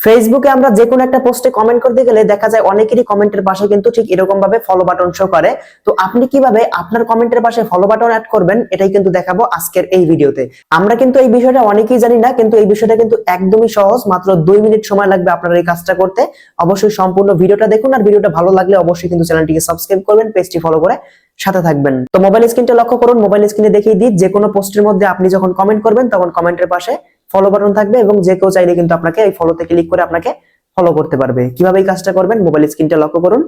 ফেসবুকে আমরা যে কোনো একটা পোস্টে কমেন্ট করতে গেলে দেখা যায় অনেকেরই কমেন্টের পাশে কিন্তু ঠিক এরকম ভাবে ফলো বাটন শো করে। তো আপনি কীভাবে আপনার কমেন্টের পাশে ফলো বাটন অ্যাড করবেন, এটাই কিন্তু দেখাবো আজকের এই ভিডিওতে। আমরা কিন্তু এই বিষয়টা অনেকেই জানি না, কিন্তু এই বিষয়টা কিন্তু একদমই সহজ। মাত্র দুই মিনিট সময় লাগবে আপনার এই কাজটা করতে। অবশ্যই সম্পূর্ণ ভিডিওটা দেখুন, আর ভিডিওটা ভালো লাগলে অবশ্যই কিন্তু চ্যানেলটিকে সাবস্ক্রাইব করবেন পেজটি ফলো করে সাথে থাকবেন। তো মোবাইল স্ক্রিনটা লক্ষ্য করুন মোবাইল স্ক্রিনে দেখিয়ে দিই যে কোনো পোস্টের মধ্যে আপনি যখন কমেন্ট করবেন, তখন কমেন্টের পাশে ফলো বাটন থাকবে এবং যে কেউ চাইলে কিন্তু আপনাকে এই ফলোতে ক্লিক করে আপনাকে ফলো করতে পারবে। কীভাবে এই কাজটা করবেন? মোবাইল স্ক্রিনটা লক্ষ্য করুন,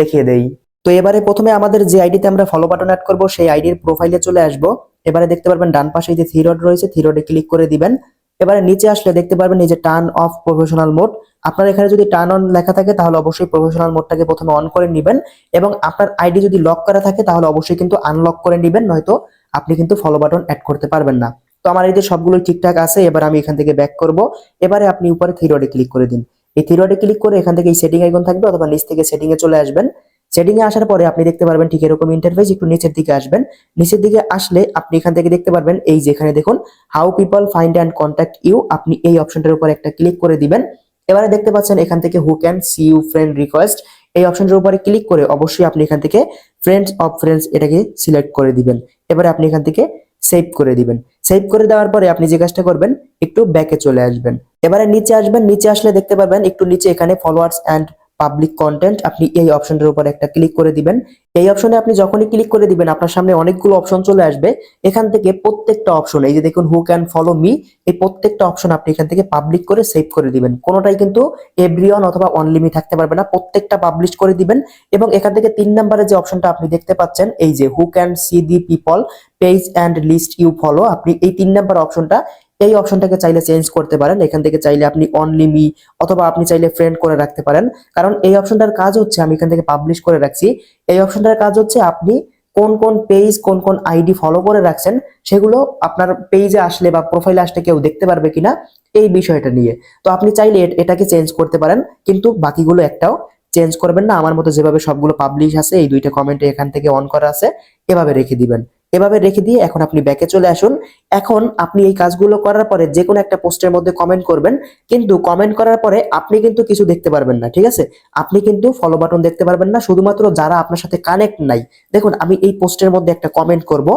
দেখিয়ে দেই। তো এবারে প্রথমে আমাদের যে আইডিতে আমরা ফলো বাটন অ্যাড করব, সেই আইডির প্রোফাইলে চলে আসব। এবারে দেখতে পারবেন ডান পাশে যে থ্রি রড রয়েছে থ্রি রডে ক্লিক করে দিবেন। এবারে নিচে আসলে দেখতে পারবেন এই যে টার্ন অফ প্রফেশনাল মোড আপনার এখানে যদি টার্ন অন লেখা থাকে, তাহলে অবশ্যই প্রফেশনাল মোডটাকে প্রথমে অন করে নেবেন এবং আপনার আইডি যদি লক করা থাকে, তাহলে অবশ্যই কিন্তু আনলক করে নেবেন, নয়তো আপনি কিন্তু ফলো বাটন অ্যাড করতে পারবেন না। তো আমার যে সবগুলো ঠিকঠাক আছে, এবার আমি এখান থেকে ব্যাক করব। এবারে আপনি উপরে থ্রি রডে ক্লিক করে দিন। এই থ্রি রডে ক্লিক করে এখান থেকে এই সেটিং আইকন থাকবে অথবা নিচ থেকে সেটিং এ চলে আসবেন। সেটিং এ আসার পরে আপনি দেখতে পারবেন ঠিক এরকম ইন্টারফেস একটু নিচের দিকে আসবেন। নিচের দিকে আসলে আপনি এখান থেকে দেখতে পারবেন এই যেখানে দেখুন how people find and contact you আপনি এই অপশনটার উপর একটা ক্লিক করে দিবেন। এবারে দেখতে পাচ্ছেন এখান থেকে who can see you friend request এই অপশনটার উপরে ক্লিক করে অবশ্যই আপনি এখান থেকে ফ্রেন্ডস অফ ফ্রেন্ডস এটাকে সিলেক্ট করে দিবেন। এবারে আপনি এখান থেকে সেভ করে দিবেন। সেভ করে দেওয়ার পরে আপনি যে কাজটা করবেন, একটু ব্যাকে চলে আসবেন। এবারে নিচে আসবেন, নিচে আসলে দেখতে পাবেন একটু নিচে এখানে ফলোয়ার্স অ্যান্ড পাবলিক কন্টেন্ট আপনি এই অপশনটার উপর একটা ক্লিক করে দিবেন। এই অপশনে আপনি যখনই ক্লিক করে দিবেন, আপনার সামনে অনেকগুলো অপশন চলে আসবে। এখান থেকে প্রত্যেকটা অপশন এই যে দেখুন হু ক্যান ফলো মি এই প্রত্যেকটা অপশন আপনি এখান থেকে পাবলিক করে সেভ করে দিবেন। কোনোটাই কিন্তু এভরিওয়ান অথবা অনলিমি থাকতে পারবে না, প্রত্যেকটা পাবলিশ করে দিবেন। এবং এখান থেকে তিন নম্বরে যে অপশনটা আপনি দেখতে পাচ্ছেন, এই যে who can see the people page and list you follow আপনি এই তিন নাম্বার অপশনটা এই অপশনটাকে চাইলে চেঞ্জ করতে পারেন। এখান থেকে চাইলে আপনি অনলি মি অথবা আপনি চাইলে ফ্রেন্ড করে রাখতে পারেন। কারণ এই অপশনটার কাজ হচ্ছে, আমি এখান থেকে পাবলিশ করে রাখছি। এই অপশনটার কাজ হচ্ছে, আপনি কোন কোন পেজ কোন কোন আইডি ফলো করে রাখছেন, সেগুলো আপনার পেজে আসলে বা প্রোফাইলে আসলে কেউ দেখতে পারবে কিনা, এই বিষয়টা নিয়ে। তো আপনি চাইলে এট- এটাকে চেঞ্জ করতে পারেন, কিন্তু বাকিগুলো একটাও চেঞ্জ করবেন না। আমার মতো যেভাবে সবগুলো পাবলিশ আছে, এই দুইটা কমেন্টে এখান থেকে অন করা আছে, এভাবে রেখে দিবেন। এভাবে রেখে দিয়ে এখন আপনি ব্যাকে চলে আসুন। এখন আপনি এই কাজগুলো করার পরে যে কোনো একটা পোস্টের মধ্যে কমেন্ট করবেন। কিন্তু কমেন্ট করার পরে আপনি কিন্তু কিছু দেখতে পারবেন না, ঠিক আছে? আপনি কিন্তু ফলো বাটন দেখতে পারবেন না। শুধুমাত্র যারা আপনার সাথে কানেক্ট নাই। দেখুন, আমি এই পোস্টের মধ্যে একটা কমেন্ট করব।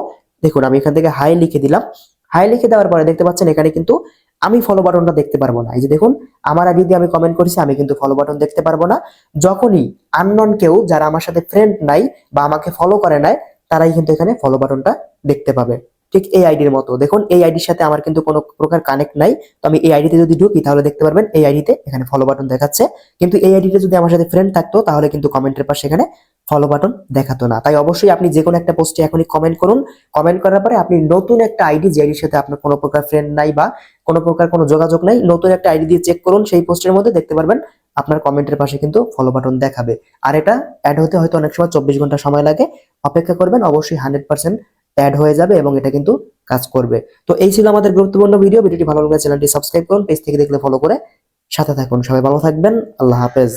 দেখুন, আমি এখান থেকে হাই লিখে দিলাম। হাই লিখে দেওয়ার পরে দেখতে পাচ্ছেন এখানে কিন্তু আমি ফলো বাটনটা দেখতে পারব না। এই যে দেখুন, আমার আগে দিয়ে আমি কমেন্ট করেছি, আমি কিন্তু ফলো বাটন দেখতে পারব না। যখনই আননন কেউ, যারা আমার সাথে ফ্রেন্ড নাই বা আমাকে ফলো করে নাই তারাই কিন্তু এখানে ফলো বাটনটা দেখতে পাবে। ঠিক এই আইডির মতো। দেখুন, এই আইডির সাথে আমার কিন্তু কোনো প্রকার কানেক্ট নাই। তো আমি এই আইডিতে যদি ঢুকি, তাহলে দেখতে পারবেন এই আইডিতে এখানে ফলো বাটন দেখাচ্ছে। কিন্তু এই আইডিতে যদি আমার সাথে ফ্রেন্ড থাকতো, তাহলে কিন্তু কমেন্টের পাশে এখানে ফলো বাটন দেখাতো না। তাই অবশ্যই আপনি যে কোনো একটা পোস্টে এখনই কমেন্ট করুন। কমেন্ট করার পরে আপনি নতুন একটা আইডি যে আইডির সাথে আপনার কোনো প্রকার ফ্রেন্ড নাই বা কোনো প্রকার কোনো যোগাযোগ নাই, নতুন একটা আইডি দিয়ে চেক করুন। সেই পোস্টের মধ্যে দেখতে পারবেন আপনার কমেন্টের পাশে কিন্তু ফলো বাটন দেখাবে। আর এটা অ্যাড হতে হয়তো অনেক সময় চব্বিশ ঘণ্টা সময় লাগে। অপেক্ষা করবেন, অবশ্যই হান্ড্রেড পার্সেন্ট অ্যাড হয়ে যাবে এবং এটা কিন্তু কাজ করবে। তো এই ছিল আমাদের গুরুত্বপূর্ণ ভিডিও ভিডিওটি ভালো লাগলে চ্যানেলটি সাবস্ক্রাইব করুন পেজ থেকে দেখলে ফলো করে সাথে থাকুন। সবাই ভালো থাকবেন। আল্লাহ হাফেজ।